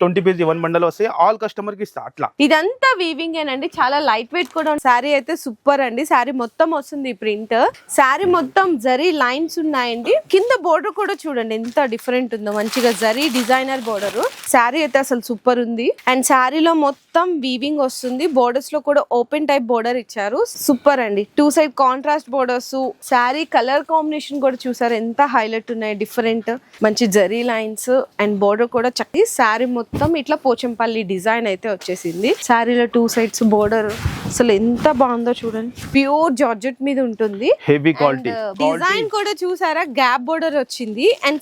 Twenty piece one bundle వస్తాయి all కస్టమర్కి ఇస్తా అట్లా. ఇదంతా వీవింగ్ అండి చాలా లైట్ వెయిట్ కూడా శారీ అయితే సూపర్ అండి. శారీ మొత్తం వస్తుంది ప్రింట్ శారీ మొత్తం జరీ లైన్స్ ఉన్నాయండి. కింద బోర్డర్ కూడా చూడండి ఎంత డిఫరెంట్ ఉందో. మంచిగా జరీ డిజైనర్ బోర్డర్ శారీ అయితే అసలు సూపర్ ఉంది. అండ్ శారీలో మొత్తం వీవింగ్ వస్తుంది. బోర్డర్స్లో కూడా ఓపెన్ టైప్ బోర్డర్ ఇచ్చారు. సూపర్ అండి. Two side contrast borders sari colour combination కూడా చూసారు. ఎంత హైలైట్ ఉన్నాయి డిఫరెంట్ మంచి జరీ లైన్స్ అండ్ బోర్డర్ కూడా చక్కటి శారీ మొత్తం ఇట్లా పోచంపల్లి డిజైన్ అయితే వచ్చేసింది. శారీలో టూ సైడ్స్ బోర్డర్ అసలు ఎంత బాగుందో చూడండి. ప్యూర్ జార్జెట్ మీద ఉంటుంది. హెవీ క్వాలిటీ డిజైన్ కూడా చూసారా? గ్యాప్ బోర్డర్ వచ్చింది. And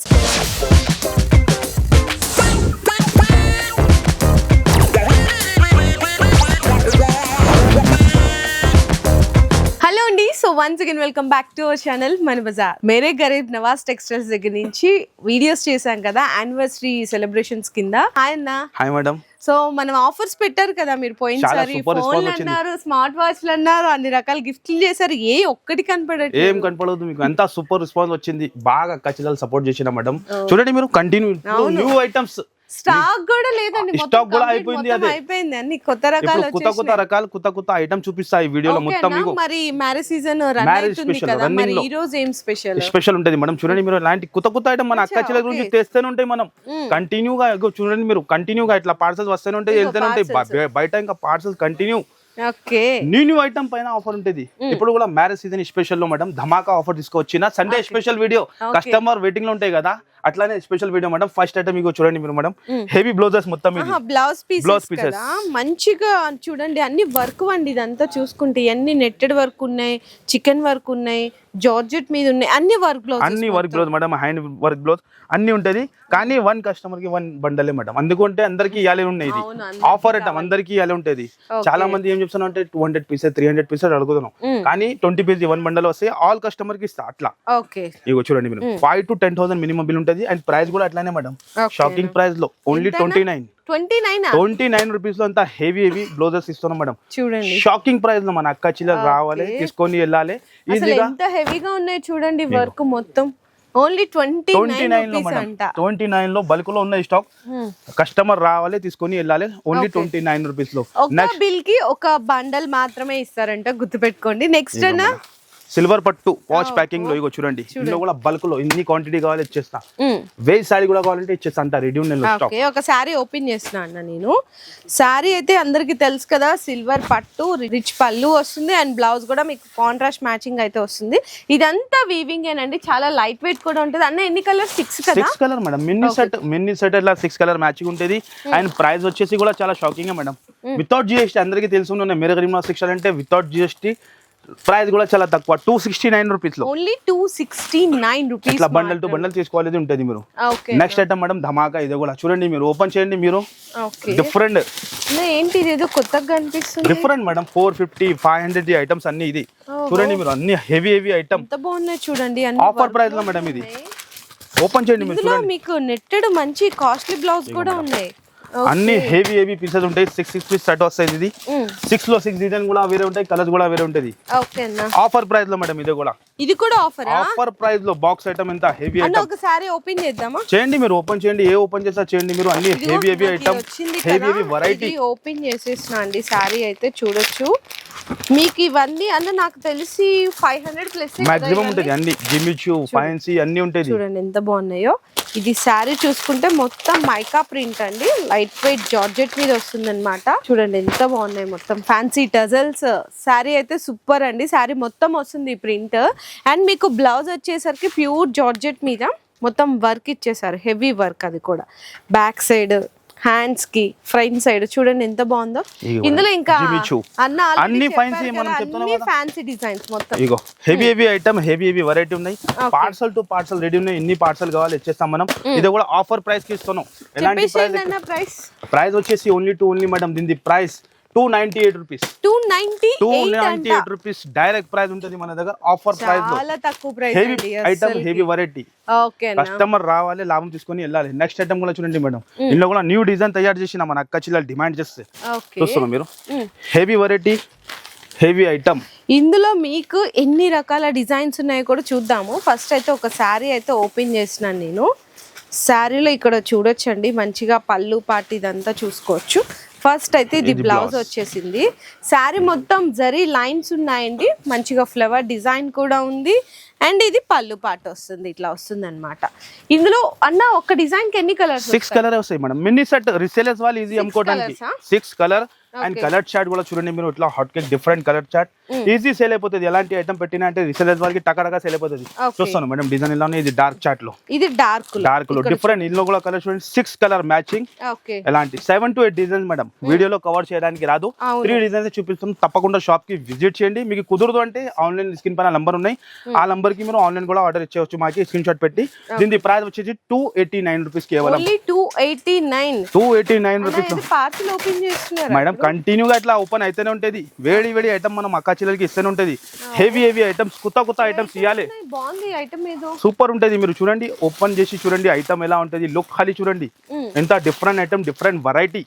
so once again welcome back to our channel మన బజార్ మేరే గరీబ్ నవాజ్ టెక్స్టైల్స్ దగ్గర నుంచి వీడియోస్ చేశాం కదా యానివర్సరీ సెలబ్రేషన్స్ కింద. హాయ్ అన్న. హాయ్ మేడం సో మనం ఆఫర్స్ పెట్టారు కదా మీరు పోయినసారి ఫోన్లు. అన్నారు స్మార్ట్ వాచ్లు అన్నారు అన్ని రకాల గిఫ్ట్లు చేశారు. ఏ ఒక్కటి ఏం కనపడట్లేదు కనపడదు మీకు ఎంత సూపర్ రెస్పాన్స్ వచ్చింది. బాగా ఖచ్చితంగా సపోర్ట్ చేసిన మేడం చూడండి మీరు కంటిన్యూ న్యూ ఐటమ్స్ స్టాక్ కూడా లేదండి Stock కూడా అయిపోయింది అదే. అయిపోయింది అన్ని. కొత్త రకాలు కొత్త కొత్త రకాలు కొత్త కొత్త ఐటమ్ చూపిస్తా ఈ వీడియోలో మొత్తం? మీకు. మరి మ్యారేజ్ సీజన్ రన్ అవుతుంది కదా మరి. ఈ రోజు ఏం స్పెషల్ స్పెషల్ ఉంటది మేడం. చూడండి మీరు ఇలాంటి కొత్త కొత్త ఐటమ్ మన అక్క చెల్లెల గురించి. తెస్తూనే ఉంటాయి మనం. మ్మ్. కంటిన్యూగా ఇగో చూడండి మీరు కంటిన్యూగా ఇట్లా పార్సల్స్ వస్తూనే ఉంటాయి వెళ్తూనే ఉంటాయి. బయట ఇంకా parcels continue new new item పైన ఆఫర్ ఉంటుంది. ఇప్పుడు కూడా మ్యారేజ్ సీజన్ స్పెషల్లో మేడం ధమాకా ఆఫర్ తీసుకొచ్చిన సండే స్పెషల్ వీడియో. కస్టమర్ వెయిటింగ్లో ఉంటాయి కదా. అట్లానే special video madam first item ఇగో చూడండి మీరు మేడం. హెవీ బ్లౌజెస్ మొత్తం బ్లౌజ్ Blouse పీసెస్ pieces. కదా. మంచిగా చూడండి అన్ని వర్క్ అండి ఇదంతా చూసుకుంటే అన్ని నెట్టెడ్ వర్క్ ఉన్నాయి చికెన్ వర్క్ ఉన్నాయి జార్జెట్ మీద ఉన్నాయి అన్ని వర్క్ బ్లౌజ్ అన్ని work blouse madam hand work blouse అన్ని ఉంటది. కానీ వన్ కస్టమర్కి వన్ బండలే మేడం అందుకుంటే అందరికి ఇవ్వాలి ఉన్నాయి ఇది ఆఫర్ ఐటమ్ అందరికి ఇవ్వాలి ఉంటది. చాలా మంది ఏం చెప్తున్నా అంటే two hundred pieces three hundred pieces అడుగుతున్నాం. Mm. కానీ ట్వంటీ పీస్ వన్ బండల్ వస్తే ఆల్ కస్టమర్కి ఇస్తా అట్లా. ఇగో చూడండి మీరు. Five to ten thousand minimum bill ఉంటది. అండ్ ప్రైస్ కూడా అట్లానే మేడం. షాకింగ్ ప్రైస్లో. Only? Twenty nine twenty nine twenty nine రూపీస్లో అంతా హెవీ హెవీ బ్లౌజెస్ ఇస్తున్నాం మేడం. చూడండి. షాకింగ్ ప్రైస్లో మన అక్క చిల్లర రావాలి. తీసుకొని వెళ్ళాలి. ఎంత హెవీగా ఉన్నాయి చూడంండి వర్క్ మొత్తం. ఓన్లీ ట్వంటీ ట్వంటీ నైన్లో ట్వంటీ నైన్లో బల్క్లో ఉన్న స్టాక్ Hmm. కస్టమర్ రావాలి తీసుకొని వెళ్ళాలి. ఓన్లీ. ట్వంటీ నైన్ రూపీస్లో. బిల్కి ఒక బండల్ మాత్రమే ఇస్తారంట గుర్తుపెట్టుకోండి. నెక్స్ట్ సిల్వర్ పట్టు వాచ్ ప్యాకింగ్లో ఇగో చూడండి. ఇందులో కూడా బల్క్లో ఇన్ని క్వాంటిటీ కావాలి ఇచ్చేస్తా. వెయ్యి సారీ కూడా కావాలంటే ఇచ్చేస్తా అంట రెడీ ఉన్న స్టాక్ ఓకే ఒక శారీ ఓపెన్ చేస్తున్నా అన్న నేను. శారీ అయితే అందరికి తెలుసు కదా సిల్వర్ పట్టు రిచ్ పళ్ళు వస్తుంది అండ్ బ్లౌజ్ కూడా మీకు కాంట్రాస్ట్ మ్యాచింగ్ అయితే వస్తుంది. ఇదంతా వీవింగ్ ఏనండి చాలా లైట్ వెయిట్ కూడా ఉంటుంది. అన్న ఎన్ని colour six six colour madam mini set mini set ఇట్లా సిక్స్ కలర్ మ్యాచింగ్ ఉంటుంది. అండ్ ప్రైస్ వచ్చేసి కూడా చాలా షాకింగ్ మేడం వితౌట్ జిఎస్టీ అందరికీ తెలుసు మీరు గరీమా సిక్స్ అంటే వితౌట్ జిఎస్టీ ప్రైస్ కూడా చాలా తక్కువ. టూ సిక్స్టీ నైన్ రూపీస్లో. Only two sixty nine rupees ఇట్లా బండల్ టు బండల్ తీసుకోవాలి ఉంటుంది మీరు. నెక్స్ట్ ఐటమ్ మేడం ధమాకా ఇది కూడా. చూడండి మీరు ఓపెన్ చేయండి మీరు. డిఫరెంట్ ఏంటి ఇది ఏదో కొత్తగా కనిపిస్తుంది. Different madam four fifty five hundred items అన్ని ఇది. చూడండి మీరు అన్ని హెవీ హెవీ ఐటమ్ బాగున్నాయి చూడండి ఆఫర్ ప్రైస్లో మేడం ఇది. ఓపెన్ చేయండి మీకు నెట్టెడ్ మంచి కాస్ట్లీ బ్లౌజ్ కూడా ఉన్నాయి. అన్ని హెవీ హెవీ పీసెస్ ఉంటాయి. సిక్స్ సిక్స్ పీస్ సెట్ వస్తాయి ఇది. సిక్స్లో సిక్స్ డిజైన్ కూడా వేరే ఉంటాయి. కలర్స్ కూడా వేరే ఉంటుంది. ఆఫర్ ప్రైస్లో మేడం ఇది కూడా. ఇది కూడా ఆఫరా ఆఫర్ ప్రైస్లో బాక్స్ ఐటమ్ ఎంత హెవీ ఐటమ్ ఒకసారి ఓపెన్ చేద్దామా? చేయండి మీరు ఓపెన్ చేయండి. ఏ ఓపెన్ చేస్తా చేయండి మీరు. అన్ని heavy heavy item heavy heavy variety open చేసేసిన అండి. సారీ అయితే చూడొచ్చు. మీకు ఇవన్నీ అన్న నాకు తెలిసి ఫైవ్ హండ్రెడ్ ప్లస్ మాక్సిమం ఉంటుంది అన్ని. జిమిచు ఫ్యాన్సీ అన్ని ఉంటుంది. చూడండి ఎంత బాగున్నాయో. ఇది శారీ చూసుకుంటే మొత్తం మైకా ప్రింట్ అండి. లైట్ వెయిట్ జార్జెట్ మీద వస్తుంది చూడండి ఎంత బాగున్నాయి మొత్తం. ఫ్యాన్సీ టజల్స్ శారీ అయితే సూపర్ అండి. శారీ మొత్తం వస్తుంది ప్రింట్. అండ్ మీకు బ్లౌజ్ వచ్చేసరికి ప్యూర్ జార్జెట్ మీద మొత్తం వర్క్ ఇచ్చేసారు హెవీ వర్క్ అది కూడా. బ్యాక్ సైడ్ హ్యాండ్స్కి ఫ్రంట్ సైడ్ చూడండి ఎంత బాగుందో. ఇందులో ఇంకా. అన్న అన్ని. ఫ్యాన్సీ డిజైన్స్ మొత్తం. ఇగో heavy heavy item heavy heavy variety ఉన్నాయి. పార్సల్ టు పార్సల్ రెడీ ఉన్నాయి. ఎన్ని పార్సల్ కావాలి ఇచ్చేస్తాం మనం. ఇది కూడా ఆఫర్ ప్రైస్కి ఇస్తున్నాం. ఎలాంటి ప్రైస్ ప్రైస్ వచ్చేసి ఓన్లీ టూ ఓన్లీ మేడం దీని price two ninety eight rupees. Two ninety two ninety eight rupees direct price ఉంటుంది మన దగ్గర ఆఫర్ ప్రైస్ చాలా తక్కువ price heavy item heavy variety okay customer రావాలి లాభం తీసుకొని వెళ్ళాలి. నెక్స్ట్ ఐటమ్ కూడా చూడండి మేడం. ఇందులో కూడా న్యూ డిజైన్ తయారు చేసిన మన అక్క చిల్లలు డిమాండ్ చేస్తే. చూస్తున్నాం మీరు. హెవీ వెరైటీ హెవీ ఐటమ్ ఇందులో మీకు ఎన్ని రకాల డిజైన్స్ ఉన్నాయో కూడా చూద్దాము. ఫస్ట్ అయితే ఒక శారీ అయితే ఓపెన్ చేసినాను నేను. శారీలో ఇక్కడ చూడొచ్చండి. మంచిగా పళ్ళు పాటి ఇదంతా చూసుకోవచ్చు. ఫస్ట్ అయితే ఇది బ్లౌజ్. వచ్చేసింది. శారీ మొత్తం జరీ లైన్స్ ఉన్నాయండి. మంచిగా ఫ్లవర్ డిజైన్ కూడా ఉంది. అండ్ ఇది పళ్ళు పాట వస్తుంది. ఇట్లా వస్తుంది అనమాట ఇందులో అన్న ఒక డిజైన్కి ఎన్ని కలర్స్ సిక్స్ కలర్ వస్తాయి మేడం. మినీ సెట్ రిసేలర్స్ వాళ్ళు ఈజీ అమ్ముకోవడానికి? Six colour and. Colour chart కూడా చూడండి మీరు ఇట్లా hot cake different colour chart easy sale అయిపోతుంది. ఎలాంటి ఐటమ్ పెట్టినా అంటే రిసేలర్స్ వాళ్ళకి టకటగా సేల్ అయిపోతుంది. చూస్తాను మేడం డిజైన్ ఇలా ఇది డార్క్ చార్ట్లో. ఇది డార్క్ డార్క్లో. డిఫరెంట్ ఇందులో కూడా కలర్ చూడండి. సిక్స్ కలర్ మ్యాచింగ్ ఎలాంటి? Seven to eight designs madam. వీడియోలో కవర్ చేయడానికి రాదు. త్రీ డిజైన్స్ చూపిస్తాం. తప్పకుండా షాప్కి విజిట్ చేయండి. మీకు కుదరదు అంటే ఆన్లైన్ స్క్రీన్ పైన నంబర్ ఉన్నాయి. ఆ నంబర్కి మీరు ఆన్లైన్ కూడా ఆర్డర్ ఇచ్చేవచ్చు మాకి స్క్రీన్ షాట్ పెట్టి. దీని ప్రైస్ వచ్చేసి టూ ఎయిటీ నైన్ రూపీస్ కేవలం. Two eighty nine two eighty nine rupees madam కంటిన్యూగా ఇట్లా ఓపెన్ అయితేనే ఉంటది. వేడి వేడి ఐటమ్ మనం అక్క చెల్లెలకి ఇస్తూనే ఉంటది. హెవీ హెవీ ఐటమ్స్ కొత్త కొత్త ఐటమ్స్ ఇవ్వాలి బాగుంది ఐటమ్ ఏదో. సూపర్ ఉంటది. మీరు చూడండి ఓపెన్ చేసి చూడండి ఐటమ్ ఎలా ఉంటది. లుక్ ఖాళీ చూడండి. ఎంత డిఫరెంట్ ఐటమ్ డిఫరెంట్ వెరైటీ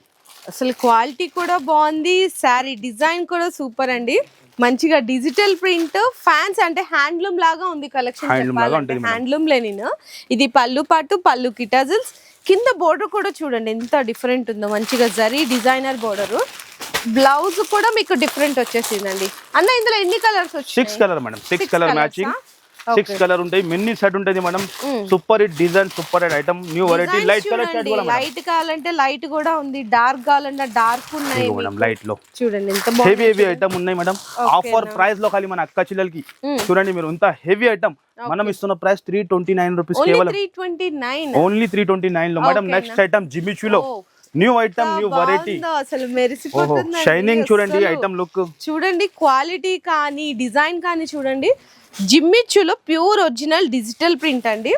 అసలు క్వాలిటీ కూడా బాగుంది శారీ డిజైన్ కూడా సూపర్ అండి. మంచిగా డిజిటల్ ప్రింట్ ఫ్యాన్స్ అంటే హ్యాండ్లూమ్ లాగా ఉంది కలెక్షన్. హ్యాండ్లూమ్ లెనిన్ ఇది పళ్ళు పాటు పళ్ళు కిటాజిల్స్ కింద బోర్డర్ కూడా చూడండి ఎంత డిఫరెంట్ ఉందో. మంచిగా జరీ డిజైనర్ బోర్డర్ బ్లౌజ్ కూడా మీకు డిఫరెంట్ వచ్చేసిందండి. అన్న ఇందులో ఎన్ని కలర్స్ వచ్చాయి six colour madam six colour matching? Six colour ఉంటాయి మిన్నీ సెట్ ఉంటుంది madam. Super hit design super hit item. New variety light colour shirt కూడా లైట్ కావాలంటే లైట్ కూడా ఉంది డార్క్ కావాలంటే డార్క్ ఉన్నాయి మేడం లైట్లో. చూడండి ఎంత హెవీ బాగుంది హెవీ ఐటమ్ ఉన్నాయి మేడం. ఆఫర్ ప్రైస్లో ఖాళీ మన అక్క చెల్లెలకి. చూడండి మీరు ఇంత హెవీ ఐటమ్ మనం ఇస్తున్న price three twenty nine rupees కేవలం. Three twenty nine only three twenty నైన్లో మేడం. నెక్స్ట్ ఐటమ్ జిమిచూలో Oh. New item new variety అసలు మెరిసిపోతుంది షైనింగ్ చూడండి ఐటమ్ లుక్ చూడండి క్వాలిటీ కానీ డిజైన్ కానీ చూడండి. జిమ్మిచ్చులో ప్యూర్ ఒరిజినల్ డిజిటల్ ప్రింట్ అండి.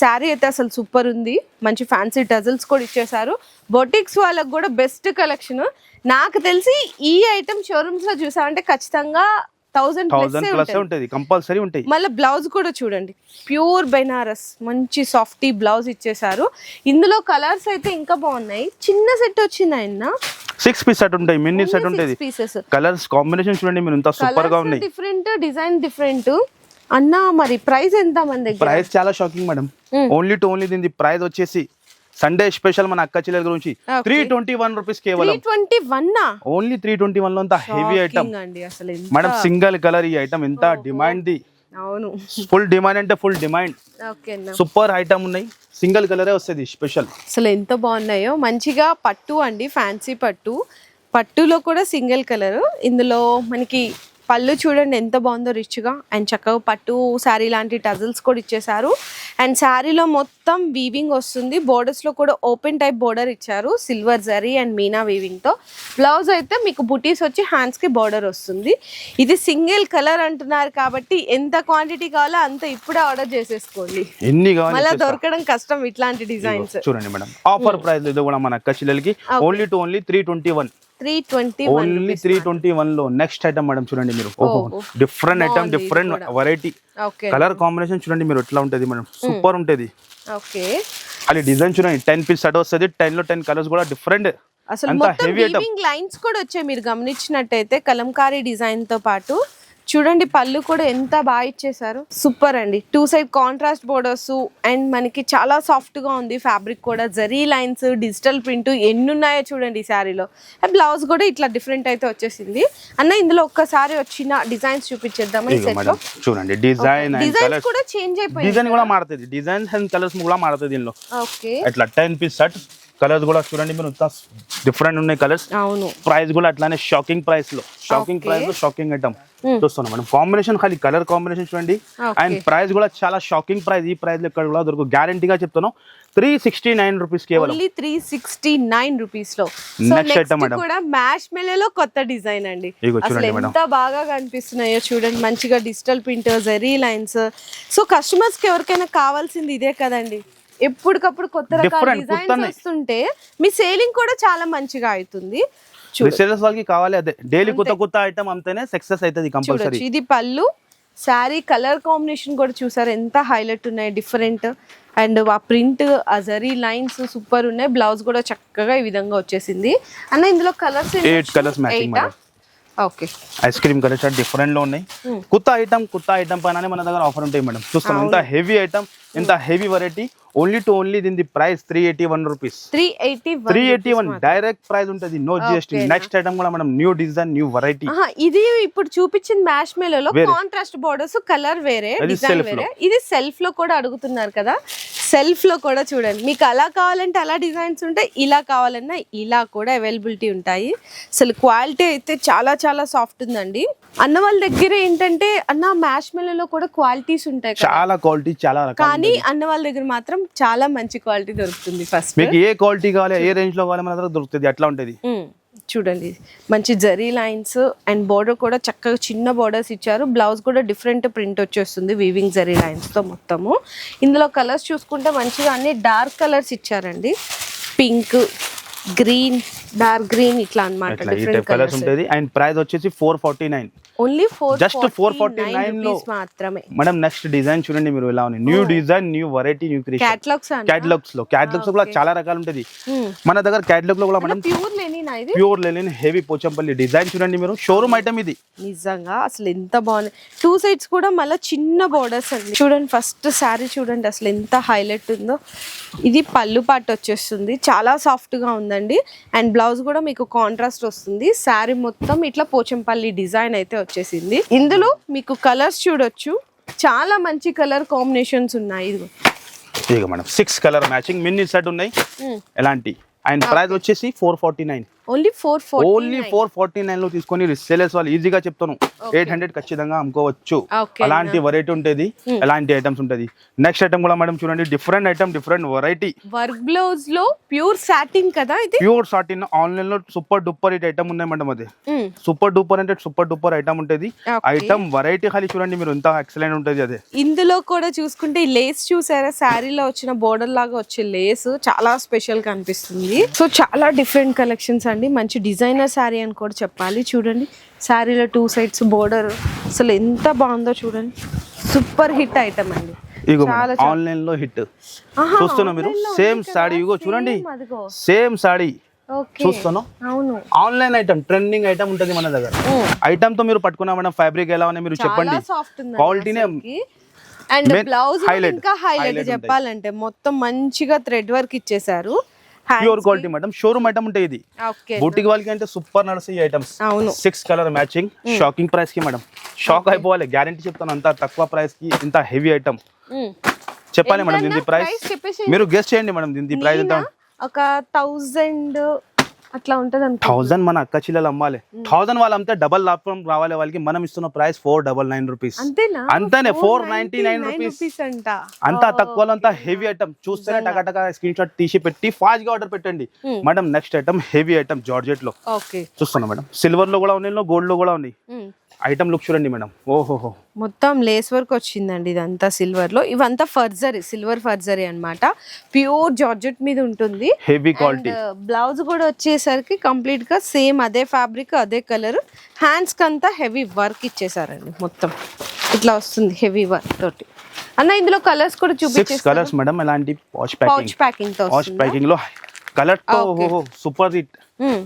శారీ అయితే అసలు సూపర్ ఉంది. మంచి ఫ్యాన్సీ టజల్స్ కూడా ఇచ్చేసారు బొటిక్స్ వాళ్ళకి కూడా బెస్ట్ కలెక్షన్ నాకు తెలిసి ఈ ఐటమ్ షోరూమ్స్లో చూసామంటే ఖచ్చితంగా థౌసండ్ థౌసండ్ ప్లస్ ఉంటుంది. కంపల్సరీ ఉంటాయి మళ్ళీ బ్లౌజ్ కూడా చూడండి. ప్యూర్ బెనారస్ మంచి సాఫ్టీ బ్లౌజ్ ఇచ్చేసారు ఇందులో కలర్స్ అయితే ఇంకా బాగున్నాయి. చిన్న సెట్ వచ్చింది ఆయన సిక్స్ పీస్ సెట్ ఉంటాయి మినీ సెట్ ఉంటుంది. కలర్స్ కాంబినేషన్ చూడండి మీరు ఇంత సూపర్గా ఉన్నాయి. డిఫరెంట్ డిజైన్ డిఫరెంట్ అన్న మరి ప్రైస్ ఎంత మన దగ్గర? ప్రైస్ చాలా shocking madam only to only దీని ప్రైస్ వచ్చేసి సండే స్పెషల్ మన అక్క చెల్లెల గురించి. త్రీ ట్వంటీ వన్ రూపీస్ కేవలం. Twenty one only three twenty వన్లో అంత హెవీ ఐటమ్ అండి అసలు ఎంత మేడం సింగిల్ కలర్ ఈ ఐటమ్ ఎంత డిమాండ్ ది. అవును. ఫుల్ డిమాండ్ అంటే ఫుల్ డిమాండ్ సూపర్ ఐటమ్ ఉన్నాయి. సింగిల్ కలరే వస్తుంది స్పెషల్ అసలు ఎంత బాగున్నాయో. మంచిగా పట్టు అండి ఫ్యాన్సీ పట్టు. పట్టులో కూడా సింగిల్ కలర్ ఇందులో మనకి పళ్ళు చూడండి ఎంత బాగుందో రిచ్గా అండ్ చక్కగా పట్టు శారీ లాంటి టజల్స్ కూడా ఇచ్చేసారు అండ్ శారీలో మొత్తం వీవింగ్ వస్తుంది. బోర్డర్స్లో కూడా ఓపెన్ టైప్ బోర్డర్ ఇచ్చారు. సిల్వర్ జరీ అండ్ మీనా వీవింగ్తో బ్లౌజ్ అయితే మీకు బుటీస్ వచ్చి హ్యాండ్స్కి బోర్డర్ వస్తుంది. ఇది సింగిల్ కలర్ అంటున్నారు కాబట్టి ఎంత క్వాంటిటీ కావాలో అంత ఇప్పుడే ఆర్డర్ చేసేసుకోండి. ఎన్ని మళ్ళీ. దొరకడం కష్టం ఇట్లాంటి డిజైన్స్ చూడండి మేడం. ఆఫర్ ప్రైస్ ఇది కూడా మన అక్క చెల్లెలకి only to only three twenty one three twenty only three twenty వన్లో నెక్స్ట్ ఐటమ్ మేడం చూడండి మీరు. Different item different. Variety colour combination చూడండి మీరు ఎట్లా ఉంటది మేడం సూపర్ ఉంటది. ఓకే అది డిజైన్ చూడండి టెన్ పీస్ సెట్ వస్తుంది టెన్లో టెన్ కలర్స్ కూడా డిఫరెంట్ అసలు మొత్తం లైన్స్ కూడా వచ్చాయి మీరు గమనించినట్టయితే కలంకారీ డిజైన్తో పాటు. చూడండి పళ్ళు కూడా ఎంత బాగా ఇచ్చేసారు సూపర్ అండి. Two side contrast borders and మనకి చాలా సాఫ్ట్గా ఉంది ఫ్యాబ్రిక్ కూడా. జరీ లైన్స్ డిజిటల్ ప్రింట్ ఎన్ని ఉన్నాయో చూడండి ఈ శారీలో. బ్లౌజ్ కూడా ఇట్లా డిఫరెంట్ అయితే వచ్చేసింది. అన్న ఇందులో ఒక్కసారి వచ్చిన డిజైన్స్ మేడం చూడండి డిజైన్ అండ్ కలర్స్ కూడా చేంజ్ అయిపోయింది డిజైన్ కూడా మారుతుంది. డిజైన్స్ అండ్ కలర్స్ కూడా మారుతుంది దీనిలో ఓకే ఇట్లా టెన్ పీస్ సెట్ కలర్స్ కూడా చూడండి మీరు డిఫరెంట్ ఉన్నాయి కలర్స్. అవును. ప్రైస్ కూడా అట్లానే షాకింగ్ ప్రైస్లో. షాకింగ్. ప్రైస్లో షాకింగ్ ఐటమ్ చూస్తున్నాం మేడం కాంబినేషన్ ఖాళీ కలర్ కాంబినేషన్ చూడండి. అండ్ ప్రైస్ కూడా చాలా షాకింగ్ ప్రైస్ ఈ ప్రైస్లో ఇక్కడ కూడా దొరకు గ్యారంటీగా చెప్తున్నాను త్రీ సిక్స్టీ నైన్ రూపీస్ కేవలం. త్రీ సిక్స్టీ నైన్ రూపీస్లో. Next madam. కూడా మ్యాష్ మెలేలో కొత్త డిజైన్ అండి. అసలు. ఎంత బాగా కనిపిస్తున్నాయో చూడండి. మంచిగా digital print zari lines so కస్టమర్స్కి ఎవరికైనా కావాల్సింది ఇదే కదండి. ఎప్పటికప్పుడు కొత్త రకాల డిజైన్స్. వస్తుంటే మీ సేలింగ్ కూడా చాలా మంచిగా అవుతుంది. రిసేలర్స్ వాళ్ళకి కావాలి అదే. డైలీ కొత్త కొత్త ఐటమ్ అమ్మితేనే సక్సెస్ అవుతుంది కంపల్సరీ ఇది పళ్ళు శారీ కలర్ కాంబినేషన్ కూడా చూసారు? ఎంత హైలైట్ ఉన్నాయి డిఫరెంట్ అండ్ ఆ ప్రింట్ ఆ జరీ లైన్స్ సూపర్ ఉన్నాయి. బ్లౌజ్ కూడా చక్కగా ఈ విధంగా వచ్చేసింది. అన్న ఇందులో colours matching, madam. Okay ice cream colour chart డిఫరెంట్లో ఉన్నాయి. కొత్త ఐటమ్ కొత్త ఐటమ్ పైన మన దగ్గర ఆఫర్ ఉంటాయి మేడం. చూస్తాం ఎంత హెవీ ఐటమ్ ఎంత heavy variety only to only దీని price three eighty one rupees three eighty three eighty one direct price ఉంటుంది నో జిఎస్టీ. నెక్స్ట్ ఐటమ్ కూడా madam new design new variety ఇది ఇప్పుడు చూపించిన మ్యాష్ మేలలో. కాంట్రాస్ట్ బోర్డర్స్ కలర్ వేరే డిజైన్ వేరే. ఇది సెల్ఫ్లో కూడా అడుగుతున్నారు కదా. సెల్ఫ్లో కూడా చూడండి. మీకు అలా కావాలంటే అలా డిజైన్స్ ఉంటాయి ఇలా కావాలన్నా ఇలా కూడా అవైలబిలిటీ ఉంటాయి. అసలు క్వాలిటీ అయితే చాలా చాలా సాఫ్ట్ ఉందండి. అన్న వాళ్ళ దగ్గర ఏంటంటే అన్న మ్యాష్ మేలలో కూడా క్వాలిటీస్ ఉంటాయి చాలా క్వాలిటీ చాలా కానీ అన్న వాళ్ళ దగ్గర మాత్రం చాలా మంచి క్వాలిటీ దొరుకుతుంది ఫస్ట్ మీకు ఏ క్వాలిటీ కావాలి ఏ రేంజ్లో కావాలి మన దగ్గర దొరుకుతుంది అట్లా ఉంటుంది. చూడండి మంచి జరీ లైన్స్ అండ్ బోర్డర్ కూడా చక్కగా చిన్న బార్డర్స్ ఇచ్చారు. బ్లౌజ్ కూడా డిఫరెంట్ ప్రింట్ వచ్చేస్తుంది వీవింగ్ జరీ లైన్స్తో మొత్తము. ఇందులో కలర్స్ చూసుకుంటే మంచిగా అన్ని డార్క్ కలర్స్ ఇచ్చారండి. పింక్ గ్రీన్ డార్క్ గ్రీన్ ఇట్లా ఈ డిఫరెంట్ కలర్స్ ఉంటుంది. అండ్ ప్రైస్ వచ్చేసి four forty nine only four Just 449 లో. మాత్రమే. మేడం నెక్స్ట్ డిజైన్ చూడండి మీరు ఎలా ఉంది. New design new variety new creation catalogues క్యాటలాగ్స్లో. Catalogues కూడా చాలా రకాలు ఉంటుంది. మన దగ్గర క్యాటలాగ్లో కూడా మేడం ప్యూర్ లేనినా ఇది? ప్యూర్ లేని హెవీ పోచంపల్లి డిజైన్ చూడండి మీరు. షోరూమ్ ఐటమ్ ఇది. నిజంగా అసలు ఎంత బాగుంది. టూ సైడ్స్ కూడా మళ్ళీ చిన్న బోర్డర్స్ అండి. చూడండి ఫస్ట్ శారీ చూడండి అసలు ఎంత హైలైట్ ఉందో. ఇది పళ్ళు పాట వచ్చేస్తుంది. చాలా సాఫ్ట్గా ఉందండి. అండ్ బ్లౌజ్ కూడా మీకు కాంట్రాస్ట్ వస్తుంది. శారీ మొత్తం ఇట్లా పోచంపల్లి డిజైన్ అయితే వచ్చేసింది. ఇందులో మీకు కలర్స్ చూడొచ్చు. చాలా మంచి కలర్ కాంబినేషన్స్ ఉన్నాయి. ఇదిగో. Madam six colour matching mini set ఉన్నాయి. ఎలాంటి? అండ్ ప్రైస్ వచ్చేసి four forty nine only four four only four forty నైన్లో తీసుకొని రిసేలర్స్ వాళ్ళు ఈజీగా చెప్తాను. ఎయిట్ హండ్రెడ్ ఖచ్చితంగా అమ్ముకోవచ్చు. అలాంటి వెరైటీ ఉంటుంది ఎలాంటి ఐటమ్స్ ఉంటుంది. నెక్స్ట్ ఐటమ్ కూడా మేడం చూడండి different item different variety work బ్లౌజ్లో ప్యూర్ సాటిన్ కదా ఇది? ప్యూర్ సాటిన్ ఆన్లైన్లో సూపర్ డూపర్ ఇట్ ఐటమ్ ఉన్నాయి మేడం అది. సూపర్ డూపర్ అంటే సూపర్ డూపర్ ఐటమ్ ఉంటుంది. ఐటమ్ వెరైటీ ఖాళీ చూడండి మీరు ఎంత ఎక్సలెంట్ ఉంటుంది అదే. ఇందులో కూడా చూసుకుంటే లేస్ చూసారా? శారీలో వచ్చిన బోర్డర్ లాగా వచ్చే లేస్ చాలా స్పెషల్గా అనిపిస్తుంది. సో చాలా డిఫరెంట్ కలెక్షన్స్ అండి. మంచి డిజైనర్ శారీ అని కూడా చెప్పాలి. చూడండి. శారీలో టూ సైడ్స్ బోర్డర్ అసలు ఎంత బాగుందో చూడండి. సూపర్ హిట్ ఐటమ్ అండి. ఇగో ఆన్లైన్లో హిట్ చూస్తున్నా మీరు? సేమ్ సాడీ ఇగో చూడండి. సేమ్ సాడీ ఓకే చూస్తాను అవును. ఆన్లైన్ ఐటమ్ ట్రెండింగ్ ఐటమ్ ఉంటుంది మన దగ్గర. ఐటమ్తో మీరు పట్టుకున్నా మేడం ఫ్యాబ్రిక్ ఎలా ఉన్నాయి మీరు చెప్పండి. క్వాలిటీనే అండ్ బ్లౌజ్. ఇంకా హైలైట్. చెప్పాలంటే మొత్తం మంచిగా థ్రెడ్ వర్క్ ఇచ్చేసారు pure quality madam showroom item ఉంటాయి ఇది. బూటిక్ వాళ్ళకి అంటే సూపర్ నడుస్తాయి items six colour matching shocking ప్రైస్కి మేడం షాక్ అయిపోవాలి. గ్యారంటీ చెప్తాను అంత తక్కువ ప్రైస్కి ఇంత హెవీ ఐటమ్ మ్మ్. చెప్పాలి మేడం దీని ప్రైస్ మీరు గెస్ట్ చేయండి మేడం దీని ప్రైస్ ఎంత ఒక థౌజండ్ అట్లా ఉంటది థౌసండ్ మన అక్క చిల్లలు అమ్మాలి. థౌసండ్ వాళ్ళు అమ్మితే డబల్ లాభం రావాలి వాళ్ళకి. మనం ఇస్తున్న price four double nine rupees అంతేనా? ఫోర్ నైన్టీ నైన్ రూపీస్ అంట. అంత తక్కువలో అంత హెవీ ఐటమ్ చూస్తేనే టకాటక స్క్రీన్ షాట్ తీసి పెట్టి ఫాస్ట్గా ఆర్డర్ పెట్టండి. Madam next item heavy item జార్జెట్లో. చూస్తున్నా మేడం సిల్వర్లో కూడా ఉన్నాయి గోల్డ్లో కూడా ఉన్నాయి. ఐటమ్ లుక్ చూడండి మేడం. ఓహోహో. మొత్తం లేస్ వర్క్ వచ్చిందండి ఇదంతా సిల్వర్లో. ఇవంతా ఫర్జరీ సిల్వర్ ఫర్జరీ అన్నమాట. ప్యూర్ జార్జెట్ మీద ఉంటుంది. హెవీ క్వాలిటీ బ్లౌజ్ కూడా వచ్చేసరికి కంప్లీట్గా సేమ్ అదే ఫ్యాబ్రిక్ అదే కలర్ హ్యాండ్స్కి అంతా హెవీ వర్క్ ఇచ్చేసారండి మొత్తం. ఇట్లా వస్తుంది హెవీ వర్క్ తోటి. అన్న ఇందులో కలర్స్ కూడా చూపించేస్తారు? Colours madam wash pouch packing wash ప్యాకింగ్లో కలర్తో సూపర్ హిట్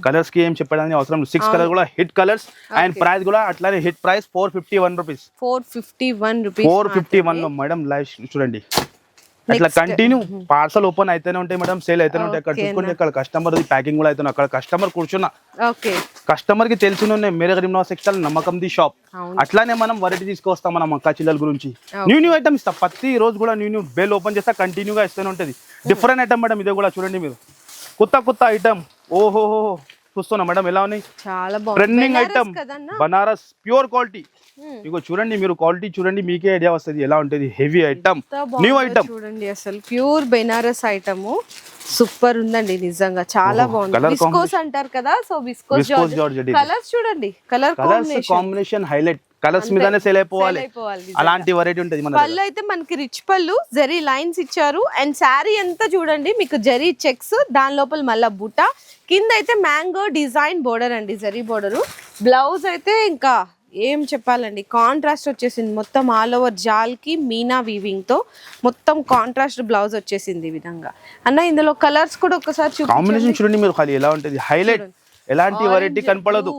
కలర్స్కి ఏం చెప్పడానికి అవసరం సిక్స్ కలర్ కూడా హిట్ కలర్స్ అండ్ ప్రైస్ కూడా అట్లానే hit price four fifty one rupees four fifty one rupees four fifty వన్లో మేడం లైవ్ చూడండి అట్లా. కంటిన్యూ పార్సల్ ఓపెన్ అయితేనే ఉంటాయి మేడం సేల్ అయితేనే ఉంటాయి అక్కడ చూసుకోండి ఇక్కడ కస్టమర్ ప్యాకింగ్ కూడా అవుతుంది అక్కడ కస్టమర్ కూర్చున్నా. కస్టమర్కి తెలిసిన మేరే గరీబ్ సెక్షన్ నమ్మకం ది షాప్. అట్లానే మనం వెరైటీ తీసుకొస్తాం మనం అక్క చిల్లల గురించి. న్యూ న్యూ ఐటమ్ ఇస్తాం. ప్రతి రోజు కూడా న్యూ న్యూ బెల్ ఓపెన్ చేస్తే కంటిన్యూగా ఇస్తూనే ఉంటుంది. డిఫరెంట్ ఐటమ్ మేడం ఇదే కూడా చూడండి మీరు. కొత్త కొత్త ఐటమ్ ఓహోహో చూస్తున్నా మేడం ఎలా ఉన్నాయి? చాలా trending item Banaras pure quality. ఇగో చూడండి మీరు క్వాలిటీ చూడండి మీకే ఐడియా వస్తుంది. ఎలా ఉంటుంది? హెవీ ఐటమ్ న్యూ ఐటమ్ చూడండి అసలు. ప్యూర్ బెనారస్ ఐటమ్ సూపర్ ఉందండి నిజంగా. చాలా ఓహో, బాగుంది. విస్కోస్ అంటారు కదా సో georgette ఇది. కలర్స్ చూడండి. Colour colours combination highlight colours మీదనే సేల్ అయిపోవాలి అలాంటి వెరైటీ ఉంటుంది మన. పళ్ళు అయితే మనకి రిచ్ పళ్ళు జరీ లైన్స్ ఇచ్చారు. అండ్ శారీ అంతా చూడండి మీకు జరీ చెక్స్ దాని లోపల మళ్ళా బుట్ట కింద అయితే మ్యాంగో డిజైన్ బోర్డర్ అండి జరీ బోర్డర్ బ్లౌజ్ అయితే ఇంకా ఏం చెప్పాలండి కాంట్రాస్ట్ వచ్చేసింది. మొత్తం ఆల్ ఓవర్ జాల్కి మీనా వీవింగ్తో మొత్తం కాంట్రాస్ట్ బ్లౌజ్ వచ్చేసింది ఈ విధంగా. అన్న ఇందులో కలర్స్ కూడా ఒకసారి కాంబినేషన్ చూడండి మీరు ఖాళీ ఎలా ఉంటుంది? హైలైట్ ఎలాంటి వెరైటీ కనపడదు.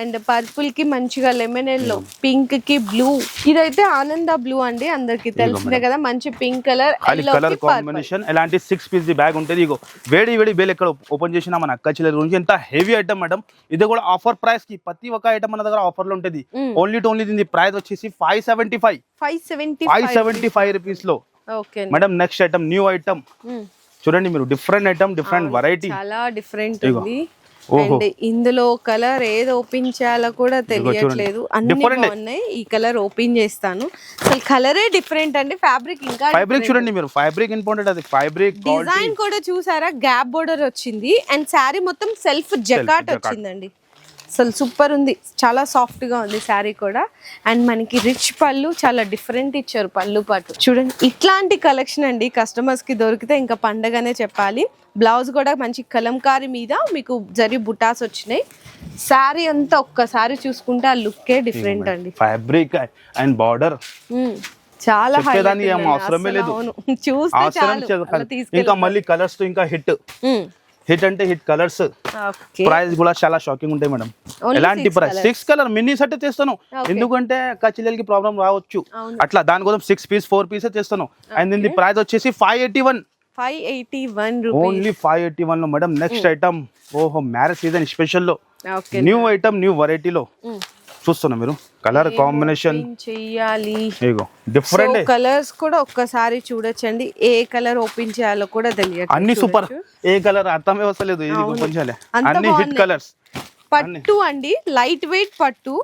అండ్ పర్పుల్కి మంచిగా లెమన్ ఎల్లో పింక్కి బ్లూ. ఇదైతే ఆనంద బ్లూ అండి అందరికి తెలిసిందే కదా మంచి పింక్ కలర్ కలర్ కాంబినేషన్. ఎలాంటి సిక్స్ పీస్ ది బ్యాగ్ ఉంటుంది. ఇగో వేడి వేడి బేల్ ఎక్కడ ఓపెన్ చేసినా మన అక్క చిల్లర గురించి ఎంత హెవీ ఐటమ్ మేడం. ఇది కూడా ఆఫర్ ప్రైస్కి ప్రతి ఒక్క ఐటమ్ మన దగ్గర ఆఫర్లో ఉంటుంది. ఓన్లీ టు ఓన్లీ దీని ప్రైస్ వచ్చేసి five seventy five five seventy five seventy five రూపీస్లో okay madam next item new item చూడండి మీరు డిఫరెంట్ ఐటమ్ డిఫరెంట్ వెరైటీ చాలా డిఫరెంట్. అండ్ ఇందులో కలర్ ఏది ఓపెన్ చేయాలో కూడా తెలియట్లేదు. అన్ని. బాగున్నాయి. ఈ కలర్ ఓపెన్ చేస్తాను. అసలు కలరే డిఫరెంట్ అండి. ఫ్యాబ్రిక్ ఇంకా ఫైబ్రిక్ చూడండి మీరు. ఫైబ్రిక్ ఇంపార్టెంట్ అది. ఫైబ్రిక్ డిజైన్ కూడా చూసారా? గ్యాప్ బోర్డర్ వచ్చింది. అండ్ శారీ మొత్తం సెల్ఫ్ జకాట్. వచ్చిందండి. అసలు సూపర్ ఉంది. చాలా సాఫ్ట్గా ఉంది శారీ కూడా. అండ్ మనకి రిచ్ పళ్ళు చాలా డిఫరెంట్ ఇచ్చారు పళ్ళు పాటు. చూడండి ఇట్లాంటి కలెక్షన్ అండి కస్టమర్స్కి దొరికితే ఇంకా పండగనే చెప్పాలి. బ్లౌజ్ కూడా మంచి కలంకారీ మీద మీకు జరి బుటాస్ వచ్చినాయి. శారీ అంతా ఒక్కసారి చూసుకుంటే ఆ లుక్కే డిఫరెంట్ అండి. Fabric and border. చాలా. అవసరమే లేదు. చూస్తే ఇంకా. మళ్ళీ కలర్స్ ఇంకా హిట్. హిట్ అంటే హిట్ కలర్స్. ప్రైస్ కూడా చాలా షాకింగ్ ఉంటాయి మేడం. ఎలాంటి price. Six colour mini set తెస్తాను. ఎందుకంటే కచ్చిలకి ప్రాబ్లం రావచ్చు. అట్లా దానికోసం సిక్స్ పీస్ ఫోర్ పీస్ తెస్తాను. అండ్ దీని ప్రైస్ వచ్చేసి five eighty one five eighty one only five eighty వన్లో మేడం. Next Hmm. ఐటమ్ ఓహో మ్యారేజ్ సీజన్ స్పెషల్లో. న్యూ ఐటమ్ న్యూ వెరైటీలో Hmm. చూస్తున్నా మీరు. కలర్ కాంబినేషన్ ఇగో డిఫరెంట్ కలర్స్ కూడా ఒక్కసారి చూడొచ్చండి. ఏ కలర్ ఓపెన్ చేయాలో కూడా తెలియదు అన్ని సూపర్ ఏ కలర్ అర్థమే వస్తలేదు ఇది చేయాలి. అన్ని హిట్. కలర్స్ పట్టు అండి లైట్ వెయిట్ పట్టు.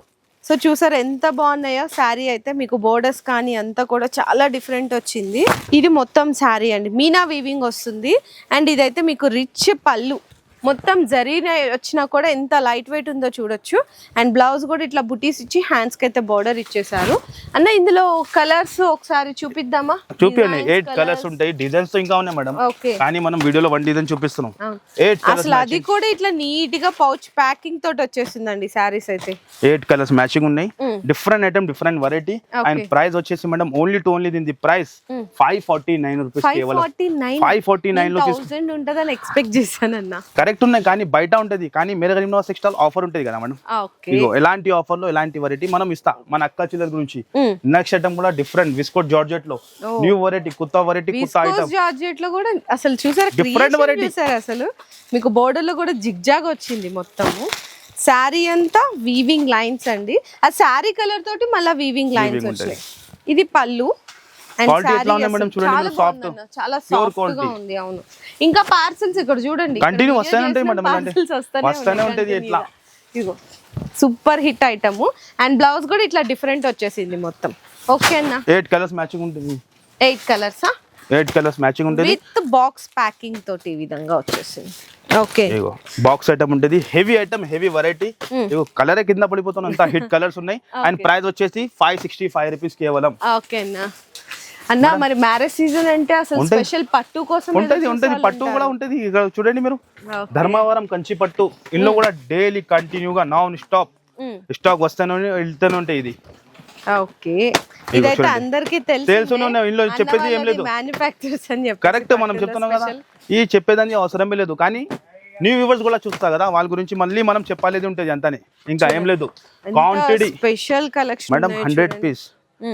సో చూసారు ఎంత బాగున్నాయో? శారీ అయితే మీకు బోర్డర్స్ కానీ అంతా కూడా చాలా డిఫరెంట్ వచ్చింది. ఇది మొత్తం శారీ అండి. మీనా వీవింగ్ వస్తుంది. అండ్ ఇదైతే మీకు రిచ్ పళ్ళు. మొత్తం జరీన వచ్చినా కూడా ఎంత లైట్ వెయిట్ ఉందో చూడొచ్చు. అండ్ బ్లౌజ్ కూడా ఇట్లా బుటీస్ ఇచ్చి హ్యాండ్స్కి అయితే బోర్డర్ ఇచ్చేసారు అన్న ఇందులో కలర్స్ ఒకసారి చూపిద్దామా? చూపియండి. ఎయిట్ కలర్స్ ఉంటాయి. డిజైన్స్తో ఇంకా ఉన్నాయి మేడం. ఓకే కానీ మనం వీడియోలో వన్ డిజైన్ చూపిస్తున్నాం. అసలు అది కూడా ఇట్లా నీట్గా పౌచ్ ప్యాకింగ్ తోటి వచ్చేసిందండి శారీస్ అయితే. ఎయిట్ కలర్స్ మ్యాచింగ్ ఉన్నాయి. Different item different variety. And price వచ్చేసి మేడం ఓన్లీ టు ఓన్లీ దీని price. Five forty nine rupees five forty nine five forty నైన్లో ఉంటుందని ఎక్స్పెక్ట్ చేశానన్న. కరెక్ట్ ఉన్నాయి కానీ బయట ఉంటది. కానీ మేర గరీబ్ సిక్స్ స్టాల్ ఆఫర్ ఉంటుంది కదా మేడం ఇగో ఎలాంటి ఆఫర్లో ఎలాంటి వెరైటీ మనం ఇస్తా. మన అక్క చిల్లర గురించి. నెక్స్ట్ ఐటమ్ కూడా డిఫరెంట్ విస్కోట్ జార్జెట్లో. న్యూ వెరైటీ కొత్త వెరైటీ కొత్త ఐటమ్ జార్జెట్లో కూడా అసలు చూసారా? Variety. చూసారా అసలు? మీకు బోర్డర్లో కూడా జిగ్జాగ్ వచ్చింది మొత్తము. శారీ అంతా వీవింగ్ లైన్స్ అండి. ఆ శారీ కలర్ తోటి మళ్ళీ వీవింగ్ లైన్స్ వచ్చినాయి ఇది పళ్ళు. ఎట్లా ఉన్నాయి మేడం? చూడండి. చాలా సాఫ్ట్గా. ఉంది అవును. ఇంకా పార్సల్స్ ఇక్కడ చూడండి వస్తూనే ఉంటాయి మేడం. వస్తూనే super hit item and blouse కూడా ఇట్లా డిఫరెంట్ వచ్చేసింది మొత్తం. ఓకే అన్న? ఎయిట్ కలర్స్ మ్యాచింగ్ ఉంటుంది. ఎయిట్ కలర్సా ఎయిట్ కలర్స్ మ్యాచింగ్ ఉంటుంది. విత్ బాక్స్ ప్యాకింగ్ తోటి ఈ విధంగా వచ్చేసింది. ఓకే బాక్స్ ఐటమ్ ఉంటుంది. Heavy item heavy variety colour కింద పడిపోతున్న హిట్ కలర్స్ ఉన్నాయి. అండ్ ప్రైస్ వచ్చేసి ఫైవ్ సిక్స్టీ ఫైవ్ రూపీస్ కేవలం ఓకే అన్న మరి మ్యారేజ్ సీజన్ అంటే అసలు. స్పెషల్ పట్టు కోసం ఉంటది ఉంటది. పట్టు కూడా ఉంటది. ఇక్కడ చూడండి మీరు. ధర్మవరం కంచి పట్టు. ఇందులో కూడా డైలీ కంటిన్యూగా నాన్ స్టాప్ స్టాక్ వస్తూనే వెళ్తూనే ఉంటాయి ఇది. ఓకే ఇదైతే. అందరికి తెలుసు తెలుసునే. ఇందులో చెప్పేది ఏం లేదు. మ్యానుఫ్యాక్చర్స్ అని చెప్పి కరెక్ట్ మనం చెప్తున్నాం కదా. ఈ చెప్పేదాన్ని అవసరమే లేదు. కానీ న్యూ వ్యూవర్స్ కూడా చూస్తా కదా. వాళ్ళ గురించి మళ్ళీ మనం చెప్పాలేది ఉంటుంది అంతనే. ఇంకా ఏం లేదు. Quantity special collection madam hundred piece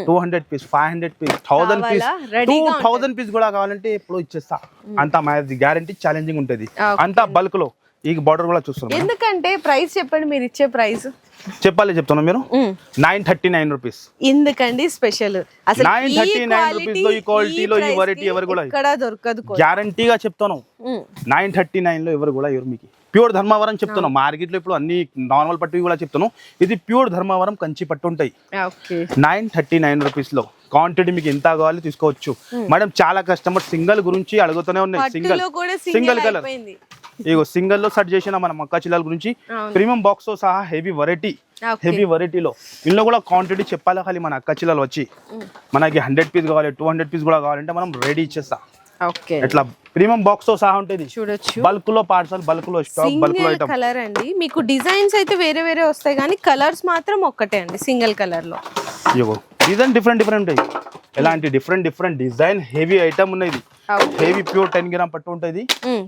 two hundred piece five hundred piece thousand piece? Two thousand piece కూడా కావాలంటే ఎప్పుడు ఇచ్చేస్తా. అంత మాది గ్యారంటీ ఛాలెంజింగ్ ఉంటుంది. అంతా బల్క్లో ఈ బార్డర్ కూడా చూస్తున్నాం ఎందుకంటే ప్రైస్ చెప్పండి మీరు ఇచ్చే ప్రైస్ చెప్పాలి చెప్తున్నా మీరు? నైన్ థర్టీ నైన్ రూపీస్ ఎందుకండి special thirty nine quality, rupees లో ఈ quality లో ఈ కి ఎవరు కూడా ఎక్కడ దొరకదు. గ్యారంటీగా చెప్తాను. నైన్ థర్టీ నైన్లో ఎవరు కూడా ఎవరు మీకు. ప్యూర్ ధర్మవరం చెప్తున్నాను మార్కెట్లో ఇప్పుడు అన్ని నార్మల్ పట్టు కూడా చెప్తాను ఇది ప్యూర్ ధర్మవరం కంచి పట్టు ఉంటాయి. నైన్ థర్టీ నైన్ రూపీస్లో క్వాంటిటీ మీకు ఎంత కావాలి తీసుకోవచ్చు. మేడం చాలా కస్టమర్ సింగల్ గురించి అడుగుతూనే ఉన్నాయి. సింగల్. Single colour. ఇగో సింగల్లో సెట్ చేసిన మన మక్కా చిల్లాల గురించి. ప్రీమియం బాక్స్తో సహా హెవీ వెరైటీ. హెవీ వెరైటీలో. ఇందులో కూడా క్వాంటిటీ చెప్పాలి ఖాళీ మన అక్క చిల్లలు వచ్చి మనకి హండ్రెడ్ పీస్ కావాలి టూ హండ్రెడ్ పీస్ కూడా కావాలంటే మనం రెడీ ఇచ్చేస్తా. ఇట్లా ప్రీమియం బాక్స్తో సహా ఉంటుంది. చూడొచ్చు. బల్క్లో పార్సల్ బల్క్లో స్టాక్ బల్క్లో కలర్ అండి. మీకు డిజైన్స్ అయితే వేరే వేరే వస్తాయి కానీ కలర్స్ మాత్రం ఒక్కటే అండి సింగిల్ కలర్లో. ఇగో డిజైన్ డిఫరెంట్ డిఫరెంట్ ఉంటాయి. ఎలాంటి different different design heavy item ఉన్నది. హెవీ ప్యూర్ టెన్ గ్రామ్ పట్టు ఉంటుంది.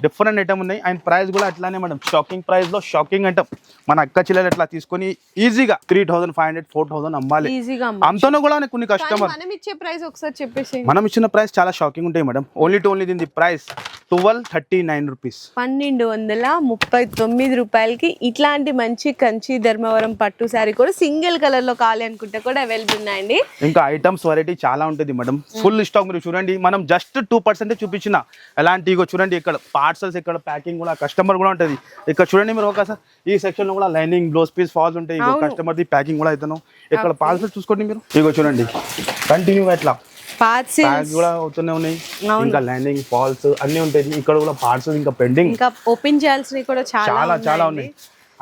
డిఫరెంట్ ఐటమ్ ఉన్నాయి. అండ్ ప్రైస్ కూడా అట్లానే మేడం షాకింగ్ ప్రైస్లో షాకింగ్ ఐటమ్ మన అక్క చిల్లలు ఎట్లా తీసుకొని ఈజీగా three thousand five hundred four thousand అమ్మాలి. ఈజీగా అంతలో కూడా కొన్ని కస్టమర్ మనం ఇచ్చే ప్రైస్ ఒకసారి చెప్పేసి మనం ఇచ్చిన ప్రైస్ చాలా షాకింగ్ ఉంటాయి మేడం ఓన్లీ టు ఓన్లీ దీని price twelve thirty nine rupees పన్నెండు వందల ముప్పై తొమ్మిది రూపాయలకి ఇట్లాంటి మంచి కంచి ధర్మవరం పట్టు శారీ కూడా సింగిల్ కలర్లో కావాలి అనుకుంటే కూడా అవైలబుల్ ఉన్నాయండి. ఇంకా ఐటమ్స్ వెరైటీ చాలా ఉంటుంది మేడం ఫుల్ స్టాక్ మీరు చూడండి మనం జస్ట్ టూ పర్సెంట్ చూపించిన ఎలాంటి ఇగో చూడండి ఇక్కడ పార్సల్స్ ఇక్కడ ప్యాకింగ్ కూడా కస్టమర్ కూడా ఉంటుంది. ఇక్కడ చూడండి మీరు ఒకసారి ఈ సెక్షన్లో కూడా లైనింగ్ బ్లౌజ్ పీస్ ఫాల్స్ ఉంటాయి. కస్టమర్ ది ప్యాకింగ్ కూడా అవుతాను ఇక్కడ పార్సల్ చూసుకోండి మీరు. ఇగో చూడండి. కంటిన్యూగా ఇట్లా ప్యాక్ కూడా అవుతూనే ఉన్నాయి. ఇంకా లైనింగ్ ఫాల్స్ అన్ని ఉంటాయి ఇక్కడ కూడా పార్సల్ ఇంకా పెండింగ్ ఇంకా ఓపెన్ చేయాల్సినవి కూడా చాలా చాలా. ఉన్నాయి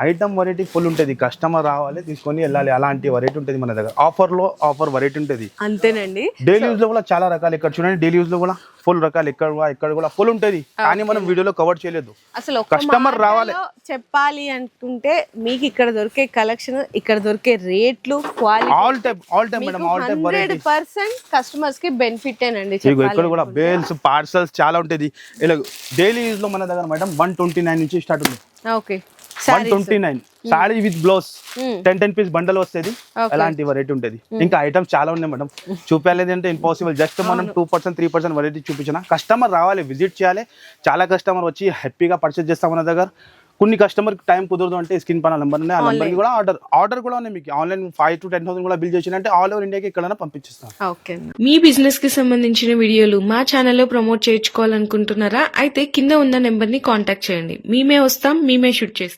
ఐటమ్ వెరైటీ ఫుల్ ఉంటుంది. కస్టమర్ రావాలి తీసుకొని వెళ్ళాలి. అలాంటి వెరైటీ ఉంటుంది మన దగ్గర. ఆఫర్లో ఆఫర్ వెరైటీ ఉంటుంది. అంతేనండి. డైలీ యూజ్లో కూడా చాలా రకాలు ఇక్కడ చూడండి. డైలీ యూజ్లో కూడా ఫుల్ రకాలు. ఇక్కడ కూడా ఇక్కడ కూడా ఫుల్ ఉంటుంది. కానీ మనం వీడియోలో కవర్ చేయలేదు. అసలు Customer రావాలి. చెప్పాలి అనుకుంటే మీకు ఇక్కడ దొరికే కలెక్షన్ ఇక్కడ దొరికే రేట్లు quality all type all type madam all type hundred percent కస్టమర్స్కి బెనిఫిట్ అండి ఇక్కడ కూడా బేల్స్ పార్సల్స్ చాలా ఉంటుంది. ఇలా డైలీ యూజ్లో మన దగ్గర మేడం వన్ ట్వంటీ నైన్ నుంచి స్టార్ట్ ఉంది. Okay one twenty nine sari with blouse. Ten ten piece bundle వస్తుంది. అలాంటి వెరైటీ ఉంటుంది ఇంకా ఐటమ్స్ చాలా ఉన్నాయి మేడం చూపించాలి అంటే ఇంపాసిబుల్ జస్ట్ మనం two percent three percent variety చూపించిన. కస్టమర్ రావాలి విజిట్ చేయాలి. చాలా కస్టమర్ వచ్చి హ్యాపీగా పర్చేస్ చేస్తాం మన దగ్గర. కొన్ని కస్టమర్ టైం కుదరదు అంటే స్క్రీన్ పైన నెంబర్ ఉన్నాయి. ఆ నెంబర్కి కూడా ఆర్డర్ ఆర్డర్ కూడా ఉన్నాయి మీకు. Online five to ten thousand కూడా బిల్ చేసినంటే ఆల్ ఓవర్ ఇండియాకి ఎక్కడైనా పంపించేస్తాం. ఓకే మీ బిజినెస్కి సంబంధించిన వీడియోలు మా ఛానల్లో ప్రమోట్ చేయించుకోవాలనుకుంటున్నారా? అయితే కింద ఉన్న నెంబర్ని కాంటాక్ట్ చేయండి. మేమే వస్తాం మేమే షూట్ చేస్తాం.